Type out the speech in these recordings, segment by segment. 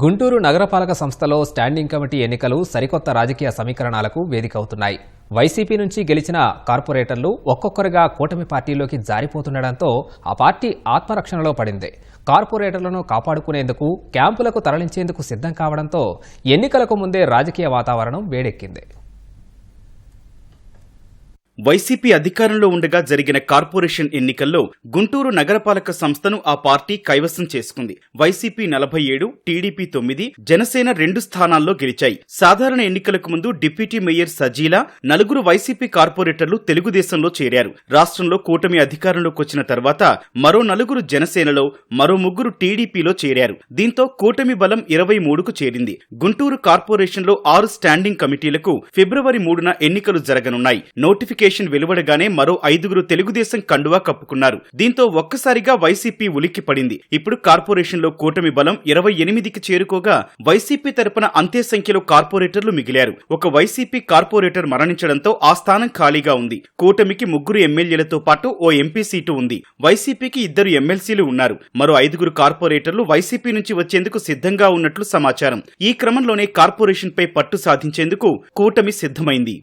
గుంటూరు నగరపాలక సంస్థలో standing committee ఎన్నికలు సరికొత్త రాజకీయ సమీకరణాలకు వేదికవుతున్నాయి. వైసీపీ నుంచి గెలిచిన కార్పొరేటర్లు ఒక్కొక్కరుగా కూటమి పార్టీలోకి జారిపోతుండటంతో ఆ పార్టీ ఆత్మరక్షణలో పడింది. కార్పొరేటర్లను కాపాడుకునేందుకు క్యాంపులకు తరలించేందుకు సిద్ధం కావడంతో ఎన్నికలకు ముందే రాజకీయ వాతావరణం వేడెక్కింది. వైసీపీ అధికారంలో ఉండగా జరిగిన కార్పొరేషన్ ఎన్నికల్లో గుంటూరు నగరపాలక సంస్థను ఆ పార్టీ కైవసం చేసుకుంది. వైసీపీ నలభై ఏడు టీడీపీ తొమ్మిది జనసేన రెండు స్థానాల్లో గెలిచాయి. సాధారణ ఎన్నికలకు ముందు డిప్యూటీ మేయర్ సజీలా నలుగురు వైసీపీ కార్పొరేటర్లు తెలుగుదేశంలో చేరారు. రాష్ట్రంలో కూటమి అధికారంలోకి వచ్చిన తర్వాత మరో నలుగురు జనసేనలో మరో ముగ్గురు టీడీపీలో చేరారు. దీంతో కూటమి బలం ఇరవై మూడుకు చేరింది. గుంటూరు కార్పొరేషన్లో ఆరు స్టాండింగ్ కమిటీలకు ఫిబ్రవరి మూడున ఎన్నికలు జరగనున్నాయి. నోటిఫికేషన్ వెలువడగానే మరో ఐదుగురు తెలుగుదేశం కండువా కప్పుకున్నారు. దీంతో ఒక్కసారిగా వైసీపీ ఉలిక్కి పడింది. ఇప్పుడు కార్పొరేషన్లో కూటమి బలం ఇరవై ఎనిమిదికి చేరుకోగా వైసీపీ తరపున అంతే సంఖ్యలో కార్పొరేటర్లు మిగిలారు. ఒక వైసీపీ కార్పొరేటర్ మరణించడంతో ఆ స్థానం ఖాళీగా ఉంది. కూటమికి ముగ్గురు ఎమ్మెల్యేలతో పాటు ఓ ఎంపీ సీటు ఉంది. వైసీపీకి ఇద్దరు ఎమ్మెల్సీలు ఉన్నారు. మరో ఐదుగురు కార్పొరేటర్లు వైసీపీ నుంచి వచ్చేందుకు సిద్ధంగా ఉన్నట్లు సమాచారం. ఈ క్రమంలోనే కార్పొరేషన్పై పట్టు సాధించేందుకు కూటమి సిద్ధమైంది.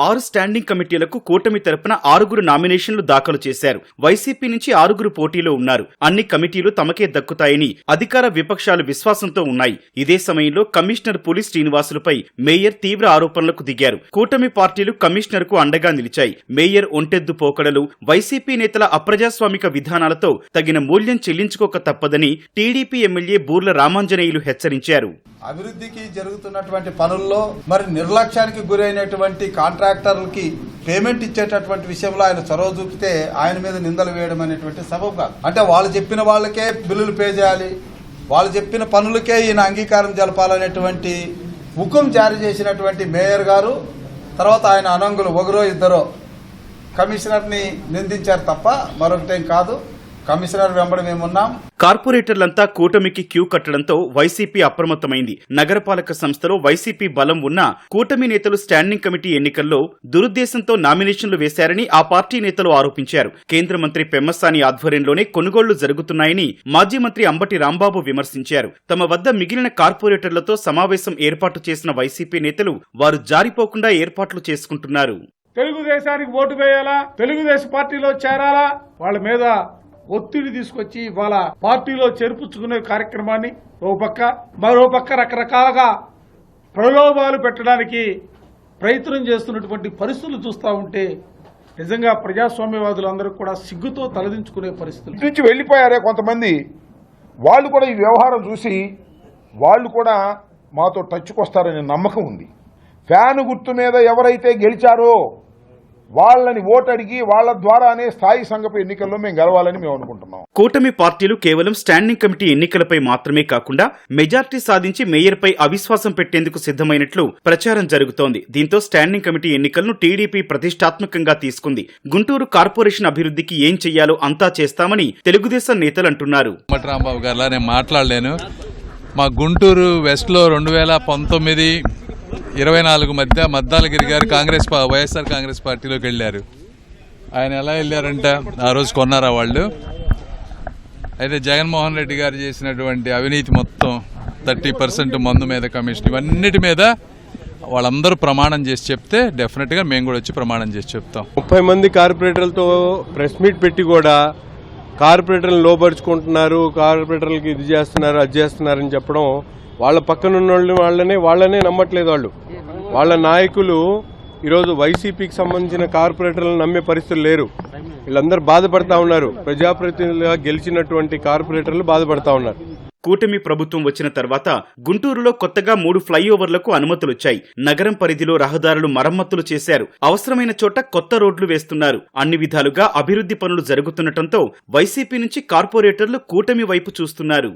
ఆరు స్టాండింగ్ కమిటీలకు కూటమి తరపున ఆరుగురు నామినేషన్లు దాఖలు చేశారు. వైసీపీ నుంచి ఆరుగురు పోటీలో ఉన్నారు. అన్ని కమిటీలు తమకే దక్కుతాయని అధికార విపక్షాలు విశ్వాసంతో ఉన్నాయి. ఇదే సమయంలో కమిషనర్ పులి శ్రీనివాసులపై మేయర్ తీవ్ర ఆరోపణలకు దిగారు. కూటమి పార్టీలు కమిషనర్కు అండగా నిలిచాయి. మేయర్ ఒంటెద్దు పోకడలు వైసీపీ నేతల అప్రజాస్వామిక విధానాలతో తగిన మూల్యం చెల్లించుకోక తప్పదని టీడీపీ ఎమ్మెల్యే బూర్ల రామాంజనేయులు హెచ్చరించారు. అభివృద్ధికి జరుగుతున్నటువంటి పనుల్లో మరి నిర్లక్ష్యానికి గురైనటువంటి కాంట్రాక్టర్లకి పేమెంట్ ఇచ్చేటటువంటి విషయంలో ఆయన చొరవ చూపితే ఆయన మీద నిందలు వేయడం అనేటువంటి సబబు కాదు. అంటే వాళ్ళు చెప్పిన వాళ్ళకే బిల్లులు పే చేయాలి వాళ్ళు చెప్పిన పనులకే ఈయన అంగీకారం జరపాలనేటువంటి హుకుం జారీ చేసినటువంటి మేయర్ గారు తర్వాత ఆయన అనంగులు ఒకరో ఇద్దరో కమిషనర్ని నిందించారు తప్ప మరొకటేం కాదు. కమిషనర్ వెంబడి మేమున్నాం. కార్పొరేటర్లంతా కూటమికి క్యూ కట్టడంతో వైసీపీ అప్రమత్తమైంది. నగరపాలక సంస్థలో వైసీపీ బలం ఉన్నా కూటమి నేతలు స్టాండింగ్ కమిటీ ఎన్నికల్లో దురుద్దేశంతో నామినేషన్లు వేశారని ఆ పార్టీ నేతలు ఆరోపించారు. కేంద్ర మంత్రి పెమ్మసాని ఆధ్వర్యంలోనే కొనుగోళ్ళు జరుగుతున్నాయని మాజీ మంత్రి అంబటి రాంబాబు విమర్శించారు. తమ వద్ద మిగిలిన కార్పొరేటర్లతో సమావేశం ఏర్పాటు చేసిన వైసీపీ నేతలు వారు జారిపోకుండా ఏర్పాట్లు చేసుకుంటున్నారు. తెలుగుదేశానికి ఓటు వేయాలా? తెలుగుదేశం పార్టీలో చేరాలా? వాళ్ళ మీద ఒత్తిడి తీసుకొచ్చి వాళ్ళ పార్టీలో చేర్పుచ్చుకునే కార్యక్రమాన్ని ఓ పక్క మరో పక్క రకరకాలుగా ప్రలోభాలు పెట్టడానికి ప్రయత్నం చేస్తున్నటువంటి పరిస్థితులు చూస్తూ ఉంటే నిజంగా ప్రజాస్వామ్యవాదులందరూ కూడా సిగ్గుతో తలదించుకునే పరిస్థితులు. నుంచి వెళ్ళిపోయారే కొంతమంది. వాళ్ళు కూడా ఈ వ్యవహారం చూసి వాళ్ళు కూడా మాతో టచ్కొస్తారనే నమ్మకం ఉంది. ఫ్యాను గుర్తు మీద ఎవరైతే గెలిచారో వాళ్ళని ఓటు అడిగి వాళ్ళ ద్వారానే స్థాయి సంఘపు ఎన్నికల్లో మేము గెలవాలని మేము అనుకుంటున్నాం. కూటమి పార్టీలు కేవలం స్టాండింగ్ కమిటీ ఎన్నికలపై మాత్రమే కాకుండా మెజార్టీ సాధించి మేయర్పై అవిశ్వాసం పెట్టేందుకు సిద్ధమైనట్లు ప్రచారం జరుగుతోంది. దీంతో స్టాండింగ్ కమిటీ ఎన్నికలను టీడీపీ ప్రతిష్టాత్మకంగా తీసుకుంది. గుంటూరు కార్పొరేషన్ అభివృద్ధికి ఏం చెయ్యాలో అంతా చేస్తామని తెలుగుదేశం నేతలు అంటున్నారు. నేను మాట్లాడలేను. మా గుంటూరు వెస్ట్లో రెండు వేల పంతొమ్మిది ఇరవై నాలుగు మధ్య మద్దాలగిరి గారు కాంగ్రెస్ వైఎస్ఆర్ కాంగ్రెస్ పార్టీలోకి వెళ్ళారు. ఆయన ఎలా వెళ్ళారంటే? ఆ రోజు కొన్నారా వాళ్ళు? అయితే జగన్మోహన్ రెడ్డి గారు చేసినటువంటి అవినీతి మొత్తం థర్టీ పర్సెంట్ మందు మీద కమిషన్ ఇవన్నిటి మీద వాళ్ళందరూ ప్రమాణం చేసి చెప్తే డెఫినెట్గా మేము కూడా వచ్చి ప్రమాణం చేసి చెప్తాం. ముప్పై మంది కార్పొరేటర్లతో ప్రెస్ మీట్ పెట్టి కూడా కార్పొరేటర్లు లోపరుచుకుంటున్నారు కార్పొరేటర్లకి ఇది చేస్తున్నారు అది చేస్తున్నారని చెప్పడం వాళ్ళ పక్కన ఉన్న వాళ్ళనే వాళ్ళనే నమ్మట్లేదు వాళ్ళు. వాళ్ళ నాయకులు ఈరోజు వైసీపీకి సంబంధించిన కార్పొరేటర్లను నమ్మే పరిస్థితులు లేరు. వీళ్ళందరూ బాధపడతా ఉన్నారు. ప్రజాప్రతినిధులుగా గెలిచినటువంటి కార్పొరేటర్లు బాధపడతా ఉన్నారు. కూటమి ప్రభుత్వం వచ్చిన తర్వాత గుంటూరులో కొత్తగా మూడు ఫ్లైఓవర్లకు అనుమతులొచ్చాయి. నగరం పరిధిలో రహదారులు మరమ్మతులు చేశారు. అవసరమైన చోట కొత్త రోడ్లు వేస్తున్నారు. అన్ని విధాలుగా అభివృద్ధి పనులు జరుగుతుండటంతో వైసీపీ నుంచి కార్పొరేటర్లు కూటమి వైపు చూస్తున్నారు.